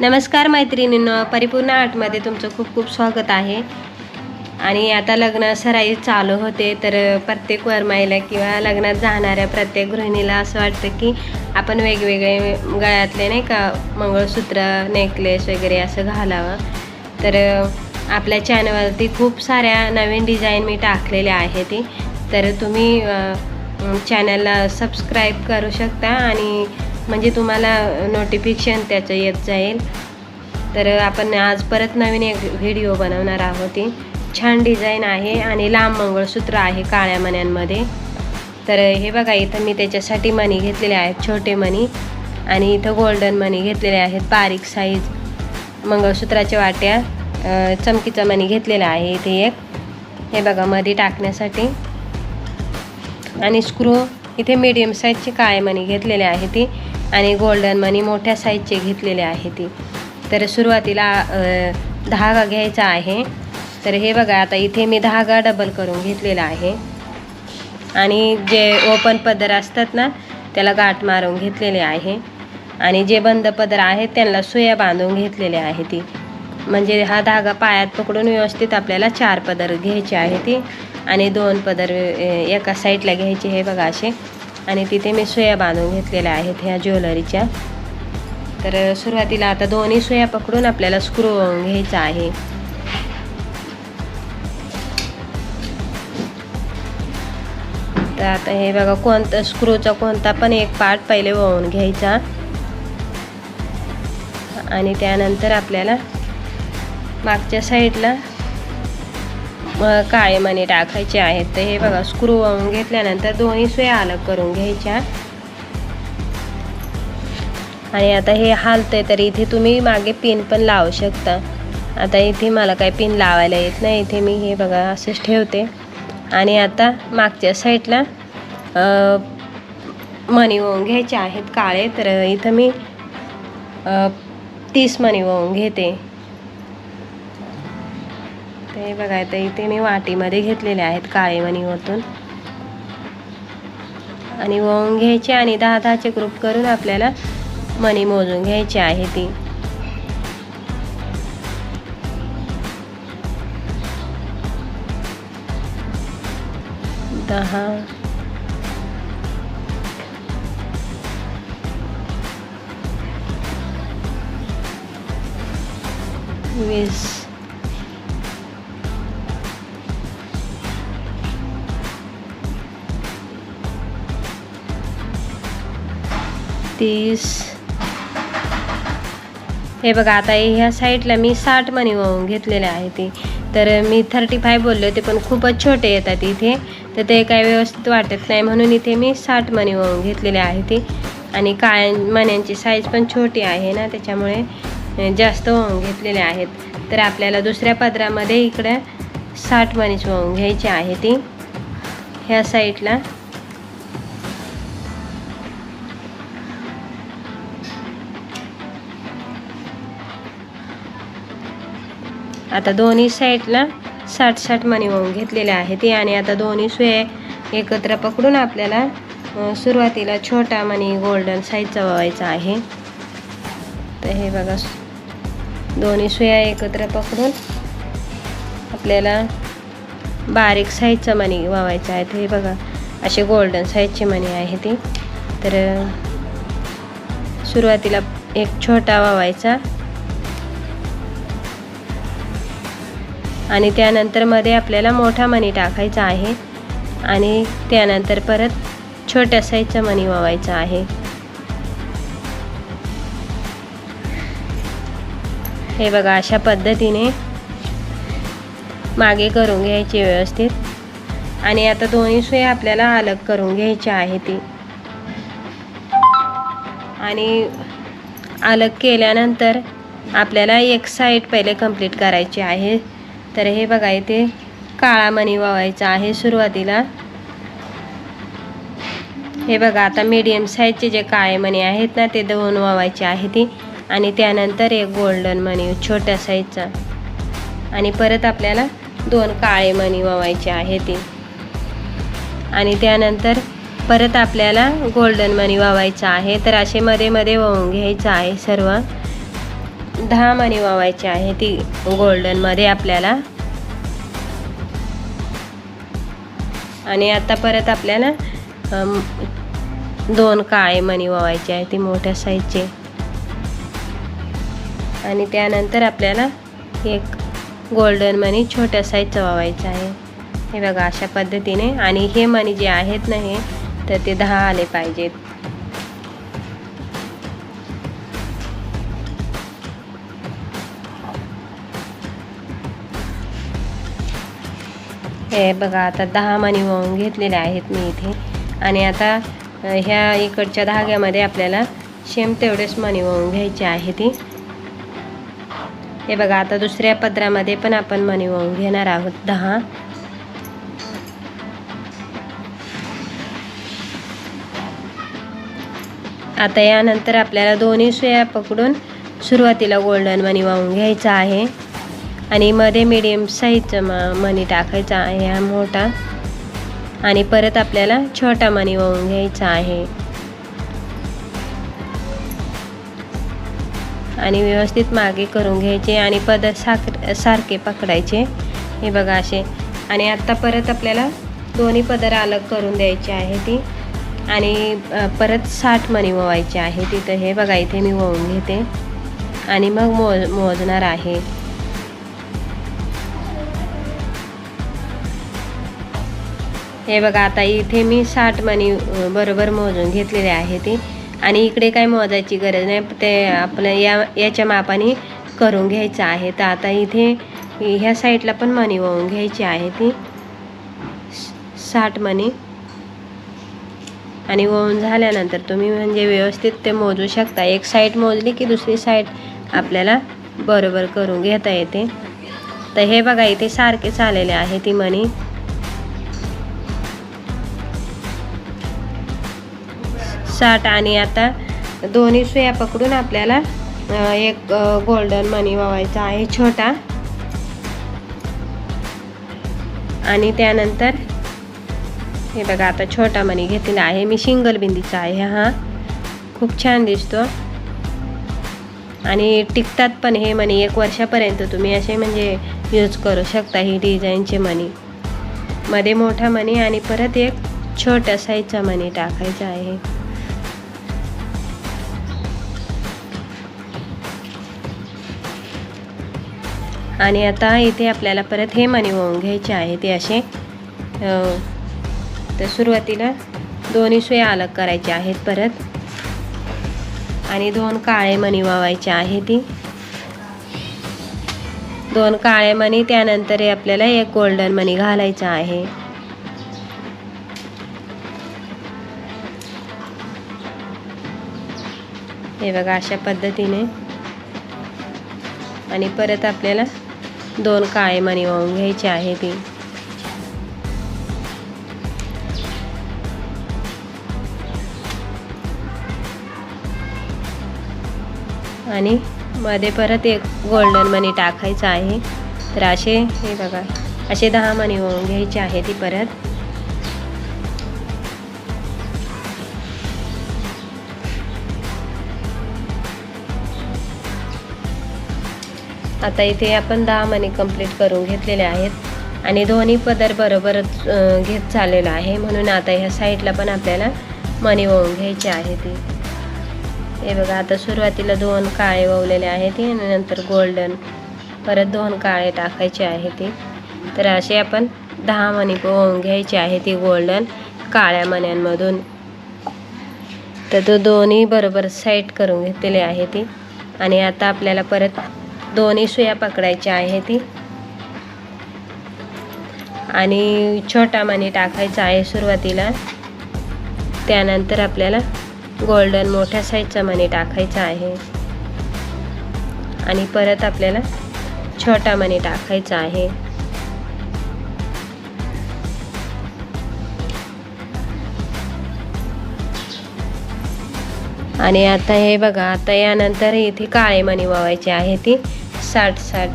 नमस्कार मैत्रिणींनो परिपूर्ण आर्टमध्ये तुमचं खूप खूप स्वागत आहे. आणि आता लग्न सराई चालू होते तर प्रत्येक वरमाईला किंवा लग्नात जाणाऱ्या प्रत्येक गृहिणीला असं वाटतं की आपण वेगवेगळे गळ्यातले नाही का मंगळसूत्र नेकलेस वगैरे असं घालावं. तर आपल्या चॅनलवरती खूप साऱ्या नवीन डिझाईन मी टाकलेल्या आहे ती. तर तुम्ही चॅनलला सबस्क्राईब करू शकता आणि म्हणजे तुम्हाला नोटिफिकेशन त्याचं येत जाईल. तर आपण आज परत नवीन एक व्हिडिओ बनवणार आहोत. ती छान डिझाईन आहे आणि लांब मंगळसूत्र आहे काळ्या मण्यांमध्ये. तर हे बघा इथं मी त्याच्यासाठी मणी घेतलेले आहेत छोटे मणी. आणि इथं गोल्डन मणी घेतलेले आहेत बारीक साईज मंगळसूत्राच्या वाट्या. चमकीचा मणी घेतलेला आहे इथे एक. हे बघा मध्ये टाकण्यासाठी. आणि स्क्रू इथे मीडियम साईजचे काळे मणी घेतलेले आहे ती. आणि गोल्डन मनी मोठ्या साईजचे घेतलेले आहे ती. तर सुरुवातीला धागा घ्यायचा आहे. तर हे बघा आता इथे मी धागा डबल करून घेतलेला आहे. आणि जे ओपन पदर असतात ना त्याला गाठ मारून घेतलेले आहे. आणि जे बंद पदर आहेत त्यांना सुया बांधून घेतलेले आहे ती. म्हणजे हा धागा पायात पकडून व्यवस्थित आपल्याला चार पदर घ्यायचे आहे ती. आणि दोन पदर एका साईडला घ्यायचे हे बघा असे. आणि तिथे मी सोया बांधून घेतलेल्या आहेत ह्या ज्वेलरीच्या. तर सुरुवातीला आता दोन्ही सोया पकडून आपल्याला स्क्रू घ्यायचा आहे. तर आता हे बघा कोणतं स्क्रूचा कोणता पण एक पार्ट पहिले वळून घ्यायचा. आणि त्यानंतर आपल्याला मागच्या साईडला काळे मणी टाकायचे आहेत. तर हे बघा स्क्रूवरून घेतल्यानंतर दोन्ही सुया अलग करून घ्यायच्या. आणि आता हे हालतंय तर इथे तुम्ही मागे पिन पण लावू शकता. आता इथे मला काही पिन लावायला येत नाही. इथे मी हे बघा असंच ठेवते. आणि आता मागच्या साईडला मणी वळून घ्यायचे आहेत काळे. तर इथं मी तीस मणी वळून घेते. हे बघा आता इथे मी वाटीमध्ये घेतलेले आहेत काळे मणी आणि वळून घ्यायचे आणि दहा दहाचे ग्रुप करून आपल्याला मणी मोजून घ्यायची आहे ती. दहा. वीस. तीस. हे बघा आता ह्या साईडला मी साठ मणी वाहून घेतलेले आहे ते. तर मी थर्टी फाय बोलले होते पण खूपच छोटे येतात इथे. तर ते काय व्यवस्थित वाटत नाही म्हणून इथे मी साठ मणी वाहून घेतलेले आहे ते. आणि काय मण्यांची साईज पण छोटी आहे ना त्याच्यामुळे जास्त वाहून घेतलेले आहेत. तर आपल्याला दुसऱ्या पदरामध्ये इकडे साठ मणीच वाहून घ्यायची आहे ती. ह्या साईडला आता दोन्ही साईडला साठ साठ मणी घेतलेल्या घेतलेले आहे ते आणि आता दोन्ही सुये एकत्र पकडून आपल्याला सुरुवातीला छोटा मणी गोल्डन साईजचा ववायचा आहे. तर हे बघा दोन्ही सुया एकत्र पकडून आपल्याला बारीक साईजचा मणी वावायचा आहे. हे बघा असे गोल्डन साईजचे मणी आहे ती. तर सुरुवातीला एक छोटा वावायचा आणि त्यानंतरमध्ये आपल्याला मोठा मणी टाकायचा आहे. आणि त्यानंतर परत छोट्या साईजचा मणी वावायचा आहे. हे बघा अशा पद्धतीने मागे करून घ्यायची व्यवस्थित. आणि आता दोन्ही सुया आपल्याला अलग करून घ्यायची आहे ती. आणि अलग केल्यानंतर आपल्याला एक साईड पहिले कंप्लीट करायची आहे. तर हे बघा इथे काळा मणी वावायचा आहे सुरुवातीला. हे बघा आता मीडियम साईजचे जे काळे मणी आहेत ना ते दोन वावायचे आहे ती आणि त्यानंतर एक गोल्डन मणी छोट्या साईजचा आणि परत आपल्याला दोन काळे मणी वावायचे आहे ती आणि त्यानंतर परत आपल्याला गोल्डन मणी वावायचा आहे. तर असे मध्ये मध्ये वाहून घ्यायचं आहे सर्व. दहा मणी वावायची आहे ती गोल्डनमध्ये आपल्याला. आणि आता परत आपल्याला दोन काळे मणी वावायचे आहे ती मोठ्या साईजचे आणि त्यानंतर आपल्याला एक गोल्डन मनी छोट्या साईजचं वावायचं आहे. हे बघा अशा पद्धतीने. आणि हे मणी जे आहेत ना हे तर ते दहा आले पाहिजेत. हे बघा आता दहा मणी वाहून घेतलेले आहेत मी इथे. आणि आता ह्या इकडच्या धाग्यामध्ये आपल्याला शेम तेवढेच मणी वाहून घ्यायचे आहे ती हे बघा आता दुसऱ्या पदरामध्ये पण आपण मणी वाहून घेणार आहोत दहा. आता यानंतर आपल्याला दोन्ही सुया पकडून सुरुवातीला गोल्डन मनी वाहून घ्यायचा आहे. आणि मध्ये मिडियम साईजचं म मणी टाकायचा आहे हा मोठा. आणि परत आपल्याला छोटा मनी वाहून घ्यायचा आहे. आणि व्यवस्थित मागे करून घ्यायचे आणि पदर साखर सारखे पकडायचे. हे बघा असे. आणि आत्ता परत आपल्याला दोन्ही पदर अलग करून द्यायचे आहे ती. आणि परत साठ मणी ववायचे आहे तिथं. हे बघा इथे मी वळून घेते. आणि मग मो मोजणार आहे. हे बघा आता इथे मी साठ मणी बरोबर मोजून घेतलेले आहे ते. आणि इकडे काय मोजायची गरज नाही. ते आपलं या याच्या मापाने करून घ्यायचं आहे. तर आता इथे ह्या साईडला पण मणी वळून घ्यायची आहे ती. साठ मणी. आणि वळून झाल्यानंतर तुम्ही म्हणजे व्यवस्थित ते मोजू शकता. एक साईड मोजली की दुसरी साईड आपल्याला बरोबर करून घेता येते. तर हे बघा इथे सारखे चाललेले आहे ती मणी. साठ आणि आता दोन्ही सुया पकडून आपल्याला एक गोल्डन मनी वावायचा आहे छोटा. आणि त्यानंतर हे बघा आता छोटा मणी घेतलेला आहे. मी शिंगल बिंदीचा आहे हा. खूप छान दिसतो. आणि टिकतात पण हे मणी एक वर्षापर्यंत तुम्ही असे म्हणजे यूज करू शकता ही डिझाईनचे मणी मध्ये मोठा मणी आणि परत एक छोट्या साईजचा मणी टाकायचा आहे. आणि आता इथे आपल्याला परत हे मणी वळून घ्यायचे आहे ते असे. तर सुरुवातीला दोन्ही सुया अलग करायचे आहेत परत. आणि दोन काळे मणी वावायचे आहे ती. दोन काळे मणी त्यानंतर आपल्याला एक गोल्डन मणी घालायचा आहे. हे बघा अशा पद्धतीने. आणि परत आपल्याला दोन काळे मणी वाहून घ्यायचे आहे ती. आणि मध्ये परत एक गोल्डन मनी टाकायचं आहे. तर असे हे बघा असे दहा मणी होऊन घ्यायचे आहे ती परत. आता इथे आपण दहा मणी कंप्लीट करून घेतलेले आहेत. आणि दोन्ही पदर बरोबरच घेत चाललेलं आहे. म्हणून आता ह्या साईडला पण आपल्याला मणी वळून घ्यायची आहे ती. हे बघा आता सुरुवातीला दोन काळे ववलेले आहेत. आणि नंतर गोल्डन परत दोन काळे टाकायचे आहे ते. तर असे आपण दहा मणी वळून घ्यायचे आहे ती गोल्डन काळ्या मण्यांमधून तर तो दोन्ही बरोबर साईड करून घेतलेले आहे ती. आणि आता आपल्याला परत दोन्ही सुया पकडायच्या आहे ती. आणि छोटा मणी टाकायचा आहे सुरुवातीला. त्यानंतर आपल्याला गोल्डन मोठ्या साईजचा मणी टाकायचा आहे. आणि परत आपल्याला छोटा मणी टाकायचा आहे. आणि आता हे बघा आता यानंतर इथे काळे मणी वावायचे आहे ती. साठ साठ.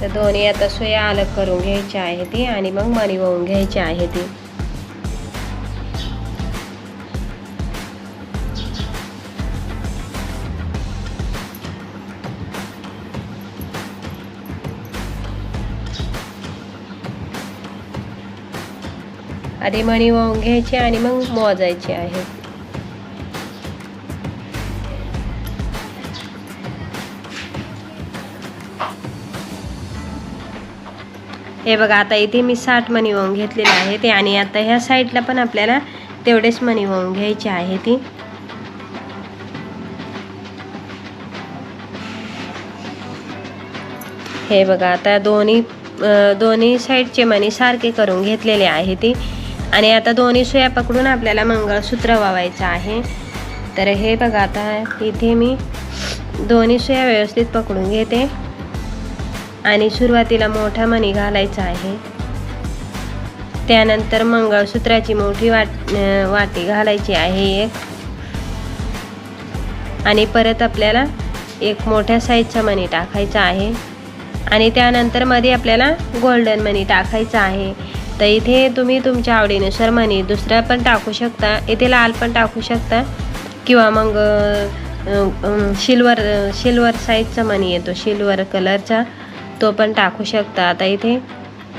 तर दोन्ही आता सोया अलग करून घ्यायची आहे ती आणि मग मणी वाहून घ्यायची आहे ती. आधी मणी वाहून घ्यायची आणि मग मोजायची आहे. हे बघा आता इथे मी साठ मणी वाहून घेतलेले आहे ते आणि आता ह्या साईडला पण आपल्याला तेवढेच मनी वाहून घ्यायचे आहे ती. हे बघा आता दोन्ही दोन्ही साईडचे मनी सारखे करून घेतलेले आहे ती. आणि आता दोन्ही सुया पकडून आपल्याला मंगळसूत्र वावायचं आहे. तर हे बघा आता इथे मी दोन्ही सुया व्यवस्थित पकडून घेते. आणि सुरुवातीला मोठा मणी घालायचा आहे. त्यानंतर मंगळसूत्राची मोठी वाट वाटी घालायची आहे एक. आणि परत आपल्याला एक मोठ्या साईजचा मणी टाकायचा आहे. आणि त्यानंतरमध्ये आपल्याला गोल्डन मनी टाकायचा आहे. तर इथे तुम्ही तुमच्या आवडीनुसार मनी दुसरा पण टाकू शकता इथे लाल पण टाकू शकता. किंवा मग शिल्वर शिल्वर साईजचा मनी येतो शिल्वर कलरचा तो पण टाकू शकता. आता इथे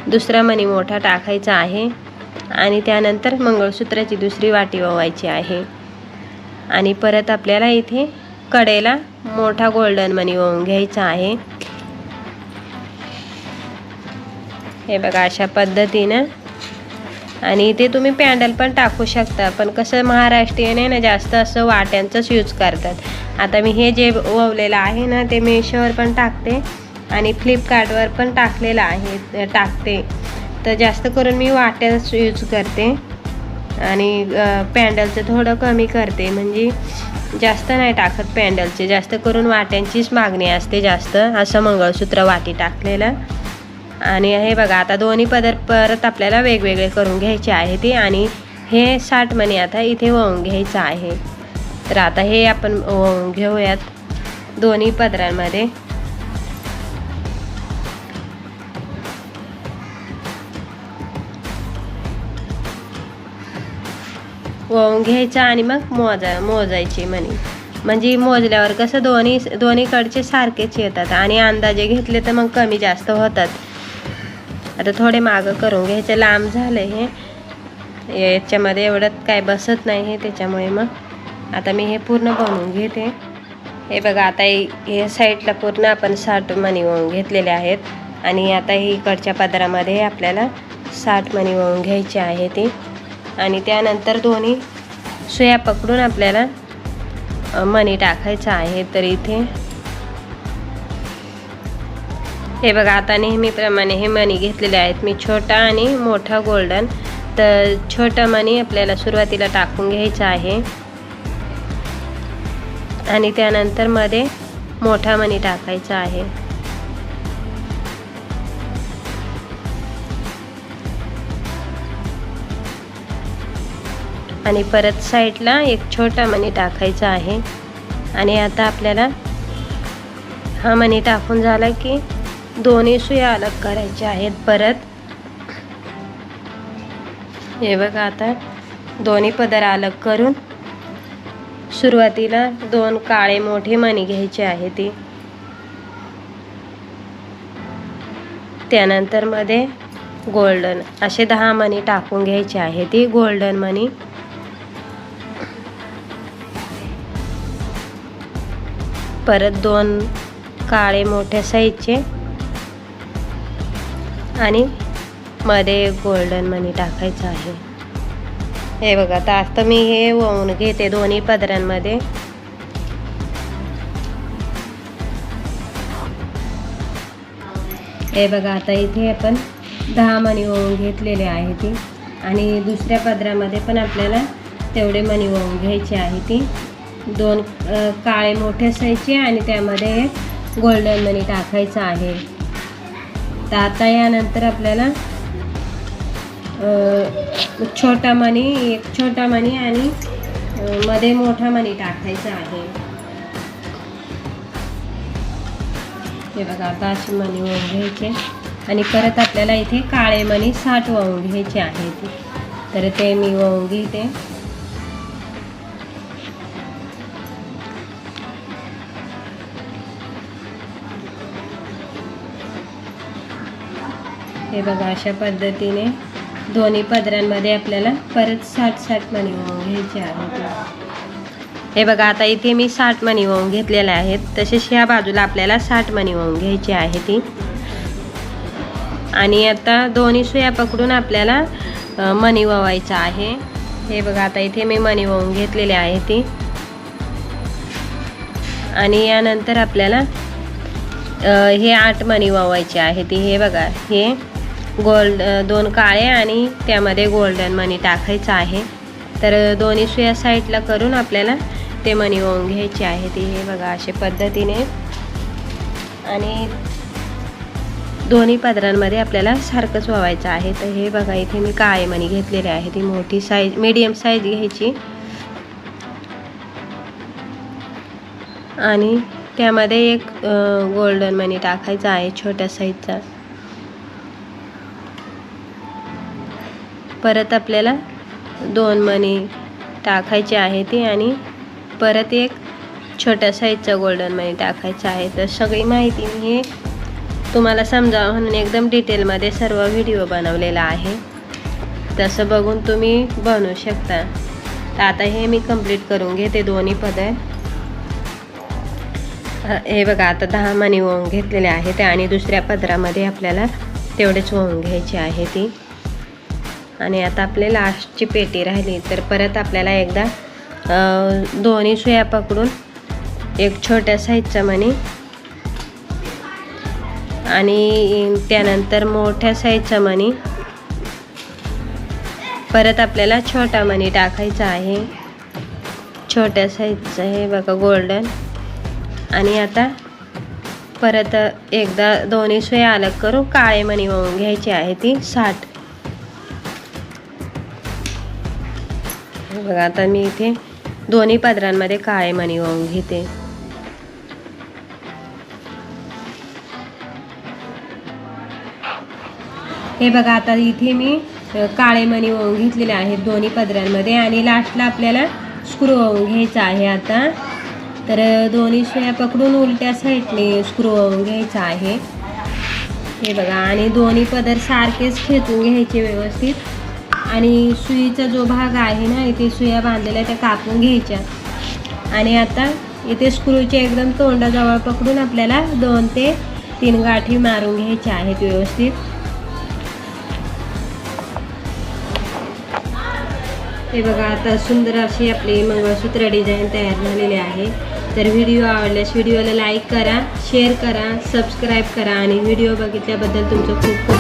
दुसरा मणी मोठा टाकायचा आहे. आणि त्यानंतर मंगळसूत्राची दुसरी वाटी ओवायची आहे. आणि परत आपल्याला इथे कडेला मोठा गोल्डन मनी ओवून घ्यायचा आहे. हे बघा अशा पद्धतीनं. आणि इथे तुम्ही पॅन्डल पण टाकू शकता. पण कसं महाराष्ट्रीयन आहे ना जास्त असं वाट्यांचंच यूज करतात. आता मी हे जे ओवलेलं आहे ना ते मेशोवर पण टाकते. आणि फ्लिपकार्टवर पण टाकलेलं आहे टाकते. तर जास्त करून मी वाट्याच यूज करते. आणि पॅन्डलचं थोडं कमी करते. म्हणजे जास्त नाही टाकत पॅन्डलचे. जास्त करून वाट्यांचीच मागणी असते जास्त. असं मंगळसूत्र वाटी टाकलेलं. आणि हे बघा आता दोन्ही पदर परत आपल्याला वेगवेगळे करून घ्यायचे आहे ते. आणि हे साठ मणी आता इथे वाहून घ्यायचं आहे. तर आता हे आपण वाहून घेऊयात दोन्ही पदरांमध्ये. घ्यायचं आणि मग मोजा मोजायची मणी म्हणजे मोजल्यावर कसं दोन्ही दोन्हीकडचे सारखेच येतात आणि अंदाजे घेतले तर मग कमी जास्त होतात. आता थोडे मागं करून घ्यायचं लांब झालं हे. याच्यामध्ये एवढं काय बसत नाही हे त्याच्यामुळे मग आता मी हे पूर्ण बनवून घेते. हे बघा आता हे साईडला पूर्ण आपण साठ मणी वळून घेतलेले आहेत. आणि आता ही इकडच्या पदरामध्ये आपल्याला साठ मणी वळून घ्यायची आहे ती. आणि त्यानंतर दोन्ही सुया पकडून आपल्याला मणी टाकायचं आहे. तर इथे हे बघा आता नेहमीप्रमाणे हे मणी घेतलेले आहेत. मी छोटा आणि मोठा गोल्डन. तर छोटा मणी आपल्याला सुरुवातीला टाकून घ्यायचा आहे. आणि त्यानंतरमध्ये मोठा मणी टाकायचा आहे. आणि परत साईडला एक छोटा मणी टाकायचा आहे. आणि आता आपल्याला हा मणी टाकून झाला की दोन्ही सुया अलग करायच्या आहेत परत. हे बघा आता दोन्ही पदर अलग करून सुरुवातीला दोन काळे मोठे मणी घ्यायचे आहे ती. त्यानंतरमध्ये गोल्डन असे दहा मणी टाकून घ्यायचे आहे ती गोल्डन मणी. परत दोन काळे मोठ्या साईजचे. आणि मध्ये गोल्डन मनी टाकायचं आहे. हे बघा आता आता मी हे वळून घेते दोन्ही पदरांमध्ये. हे बघा आता इथे आपण दहा मणी वळून घेतलेले आहे ती. आणि दुसऱ्या पदरामध्ये पण आपल्याला तेवढे मणी वळून घ्यायचे आहे ती. दोन काळे मोठे असायचे आणि त्यामध्ये गोल्डन मनी टाकायचं आहे. तर आता यानंतर आपल्याला छोटा मनी एक छोटा मनी आणि मध्ये मोठा मनी टाकायचा आहे. हे बघा आता अशी मनी वाहून घ्यायचे. आणि परत आपल्याला इथे काळे मणी साठ वाहून घ्यायचे आहेत. तर ते मी वाहून घेते. हे बघा अशा पद्धतीने दोन्ही पदरांमध्ये आपल्याला परत साठ साठ मणी वाहून घ्यायचे आहेत. हे बघा आता इथे मी साठ मणी वाहून घेतलेले आहेत. तसेच ह्या बाजूला आपल्याला साठ मणी वाहून घ्यायची आहे ती. आणि आता दोन्ही सुया पकडून आपल्याला मणी ववायचा आहे. हे बघा आता इथे मी मणी वाहून घेतलेले आहे ती. आणि यानंतर आपल्याला हे आठ मणी वावायचे आहे ती. हे बघा हे गोल्ड दोन काळे आणि त्यामध्ये गोल्डन मनी टाकायचं आहे. तर दोन्ही सुया साईडला करून आपल्याला ते मनी वाहून घ्यायचे आहे. ती हे बघा अशा पद्धतीने. आणि दोन्ही पदरांमध्ये आपल्याला सारखंच व्हायचं आहे. तर हे बघा इथे मी काळे मणी घेतलेले आहे. ती मोठी साईज मीडियम साईज घ्यायची. आणि त्यामध्ये एक गोल्डन मनी टाकायचा आहे छोट्या साईजचा परत आपल्याला दोन मनी टाकायचे आहे ते आणि परत एक छोट्या साईजचा गोल्डन मनी टाकायचा आहे. तर सगळी माहिती मी हे तुम्हाला समजावं म्हणून एकदम डिटेलमध्ये सर्व व्हिडिओ बनवलेला आहे. तसं बघून तुम्ही बनवू शकता. तर आता हे मी कंप्लीट करून घेते दोन्ही पदर हे बघा आता दहा मणी ओवून घेतलेले आहेत आणि दुसऱ्या पदरामध्ये आपल्याला तेवढेच ओवून घ्यायची आहे ती. आणि आता आपले लास्टची पेटी राहिली तर परत आपल्याला एकदा दोन्ही सुया पकडून एक छोट्या साईजचा मणी आणि त्यानंतर मोठ्या साईजचा मणी परत आपल्याला छोटा मणी टाकायचा आहे. छोट्या साईजचं हे बघा गोल्डन आणि आता परत एकदा दोन्ही सुया अलग करू. काळे मणी होऊन घ्यायची आहे ती साठ. बघा आता मी इथे दोन्ही पदरांमध्ये काळे मणी होऊन घेते. हे बघा आता इथे मी काळे मणी वाहून घेतलेले आहेत दोन्ही पदरांमध्ये आणि लास्टला आपल्याला स्क्रू वाहून घ्यायचा आहे आता. तर दोन्ही सुया पकडून उलट्या साईडने स्क्रू वाहून घ्यायचा आहे. हे बघा आणि दोन्ही पदर सारखेच खेचून घ्यायचे व्यवस्थित. आणि सुईचा जो भाग आहे ना इथे सुया बांधलेल्या त्या कापून घ्यायच्या. आणि आता इथे स्क्रूच्या एकदम तोंडाजवळ पकडून आपल्याला दोन ते तीन गाठी मारून घ्यायच्या आहेत व्यवस्थित. हे बघा आता सुंदर अशी आपली मंगळसूत्र डिझाईन तयार झालेली आहे. तर व्हिडिओ आवडल्यास व्हिडिओला लाईक करा शेअर करा सबस्क्राईब करा आणि व्हिडिओ बघितल्याबद्दल तुमचं खूप खूप